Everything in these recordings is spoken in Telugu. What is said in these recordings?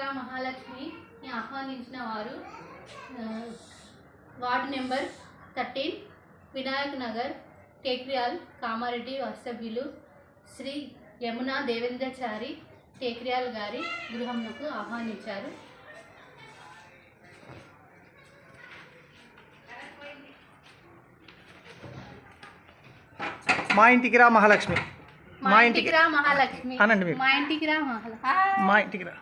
ఇంటిగ్రా మహాలక్ష్మిని ఆహ్వానించిన వారు ward number thirteen Vinayak Nagar Tekriyal Kamareddy వాస్తవ్యులు శ్రీ యమునా దేవేంద్రచారి టేక్రియాల్ గారి గృహంకు ఆహ్వానించారు. మా ఇంటికి రా మహాలక్ష్మి. మా ఇంటికి రా మహాలక్ష్మి. అనండి. మా ఇంటికి రా మహాలక్ష్మి. మా ఇంటికి రా.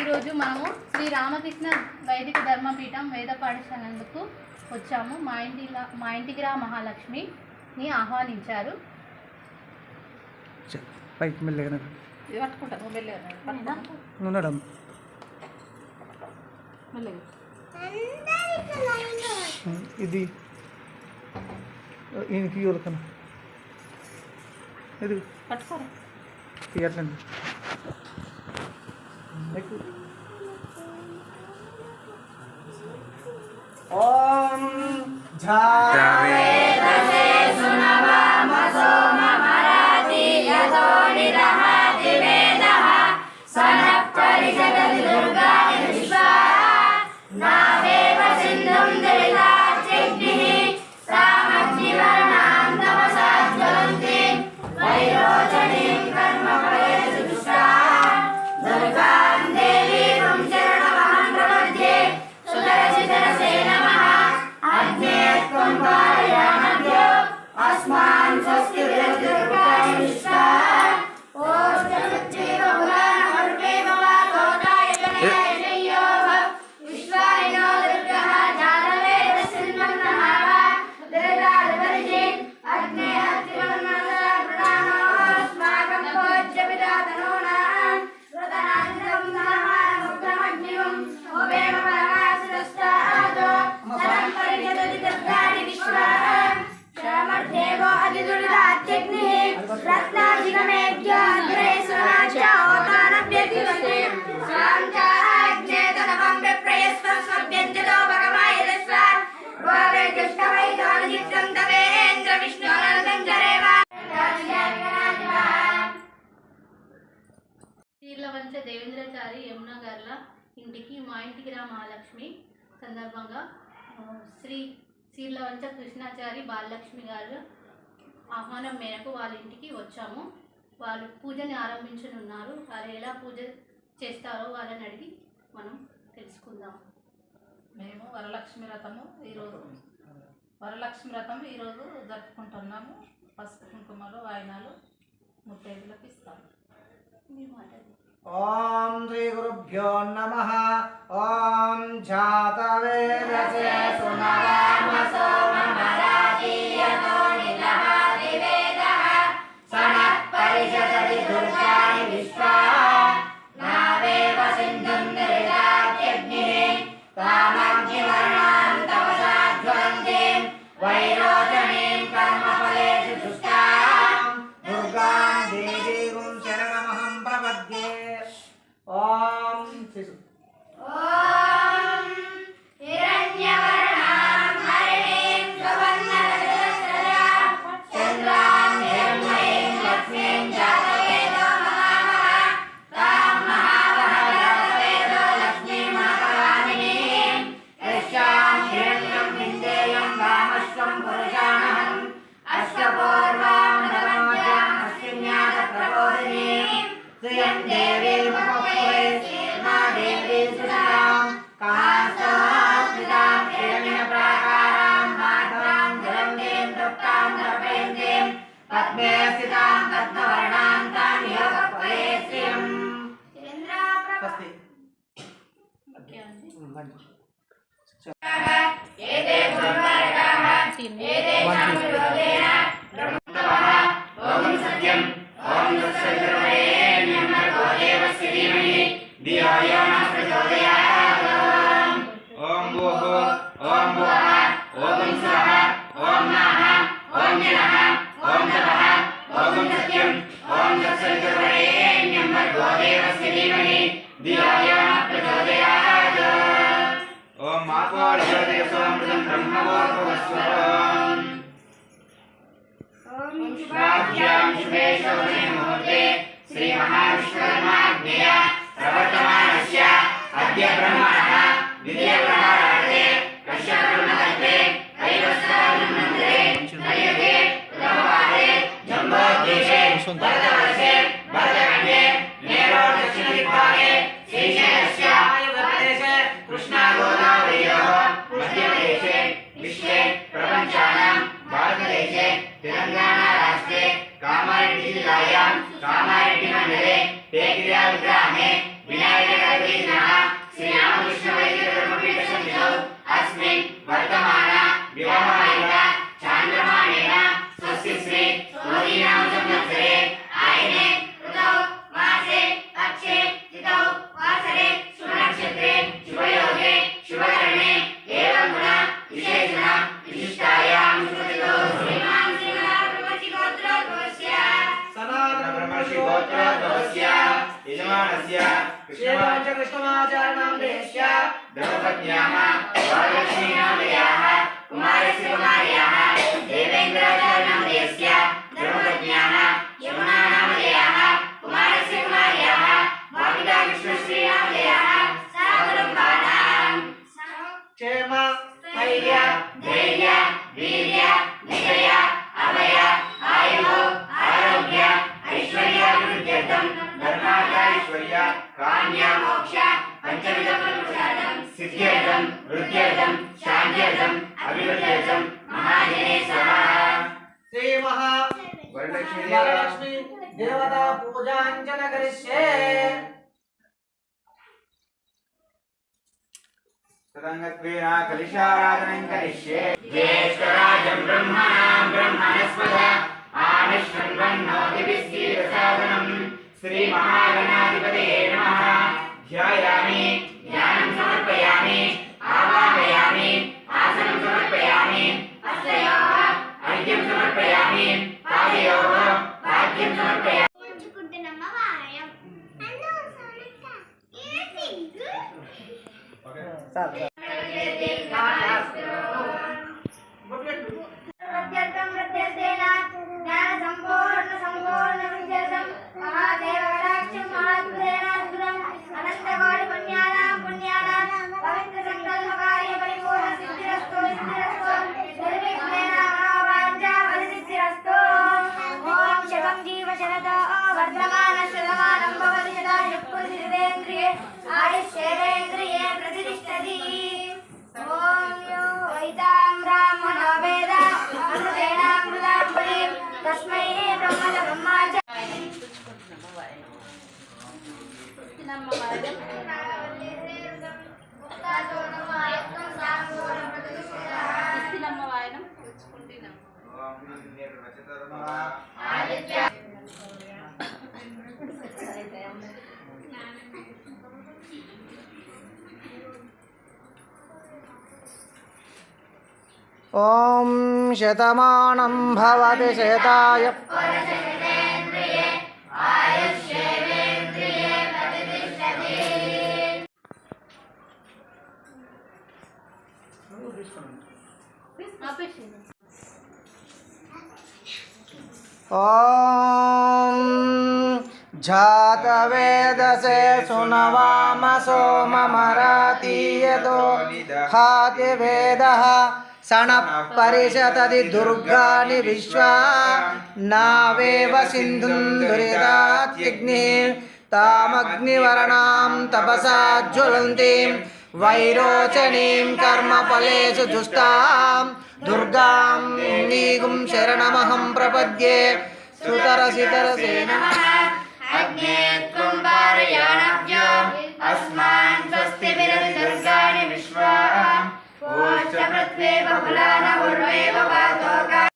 ఈరోజు మనము శ్రీ రామకృష్ణ వైదిక ధర్మపీఠం వేద పాఠశాలకు వచ్చాము. మా ఇంటి మా ఇంటికి రా మహాలక్ష్మిని ఆహ్వానించారు. పైకి మెల్లగా ఇది పట్టుకుంటాను మెల్లగా ఉండడం ఇది ఈయనకి ఎవరికన్నా ఇది పట్టుకోరా ఎట్లండి ఓం ఝా ఇంటికి మా ఇంటికి రా మహాలక్ష్మి సందర్భంగా శ్రీ చీర్లవంచ కృష్ణాచారి బాలలక్ష్మి గారు ఆహ్వానం మేరకు వాళ్ళ ఇంటికి వచ్చాము. వాళ్ళు పూజని ఆరంభించనున్నారు. వారు ఎలా పూజ చేస్తారో వాళ్ళని అడిగి మనం తెలుసుకుందాం. మేము వరలక్ష్మి వ్రతము ఈరోజు వరలక్ష్మి వ్రతం ఈరోజు జరుపుకుంటున్నాము. పసుపు కుంకుమలు వాయినాలు ముత్తైదులకు ఇస్తాము. మీ ఓం శ్రీ గురుభ్యో నమ. ఓం జాతవేదసే సునరామ సోమరాతీయతో సనః దుర్గాని విశ్వా శ్రియం దేవీ మా దేవీ సుతాం కాంతాస్మితాం హిరణ్య ప్రాకారాం మాతాం జలందేం తప్తాం తపేందేం పద్మే స్థితాం పద్మవర్ణాం धियो यो न प्रचोदयात् ॐ भूः ॐ भुवः ॐ स्वाहा ॐ नाः ॐ जनः ॐ तपः ॐ सत्यम् ॐ तत्सवितुर्वरेण्यम्भर्गो देवस्य धीमहि धियो यो न प्रचोदयात् ॐ मापो देवदेवसोऽमृतं ब्रह्मवोपवस्वरम् ॐ शुभाभ्यां शुभे शोभे मुहूर्ते श्रीमहाविश्वकर्माज्ञया अद्यब्रह्मणः द्वितीयब्रह्मणार्थे कश्यब्रह्मकल्पे वैवस्तानन्दरे नयते ब्रह्मवारे जम्बोद्देशे भरतवर्षे भरतखण्डे मेरो दक्षिणदिग्भागे श्रीशैलस्य प्रदेशे कृष्णागोदावरयोः मध्यप्रदेशे विश्वे प्रपञ्चानां भारतदेशे तेलङ्गाणाराष्ट्रे कामारेड्डि जिल्लायां कामारेड्डि मण्डले पेकिर्या विग्रहः श्रीवाच कृष्णमाचार्याणां देहस्य धर्मपत्न्याः वरलक्ष्मीणां देयाः कुमारस्य कुमार्याः देवेन्द्राचार्याणां देहस्य धर्मपत्न्याः यमुनानां देयाः कुमारस्य कुमार्याः भाविता कृष्णश्रीणां देयाः साकुटुम्बानां क्षेम स्थैर्य धैर्य वीर्य विजय अभय आयुः आरोग्य ऐश्वर्याभिवृद्ध्यर्थं धर्मार्थैश्वर्या కామ్యామోక్ష పంచవిధ పురుషార్థం సిద్ధ్యర్థం వృద్ధ్యర్థం శాంత్యర్థం అభివృద్ధ్యర్థం మహాజనే శ్రీ మహా వరలక్ష్మి దేవతా పూజాంజన కరిష్యే తదంగత్వేన కలిశారాధనం సాధనం. శ్రీ भगवते नमः ध्यायामि ज्ञानं समर्पयामि आवाहयामि आसनं समर्पयामि हस्तयोः अर्घ्यं समर्पयामि पादयोः भाग्यं समर्पयामि సార్ తినమ్మ వాయనం ఓం శతమానం భవతి శతాయ ॐ जातवेदसे सुनवामसो ममरातीयतो हाति वेदः सणः परिषदति दुर्गाणि विश्वा नावेव सिन्धुं दुरिताग्निः तामग्निवर्णां तपसा ज्वलन्तीं వైరోచనీం కర్మఫలేషు దుష్టాం. దుర్గాం నీగుం శరణమహం ప్రపద్యే. సుతరసితరసేన అగ్నే త్వం అస్మాన్ స్వస్తి విశ్వా. ఓష్ట ప్రత్వే బహుళాన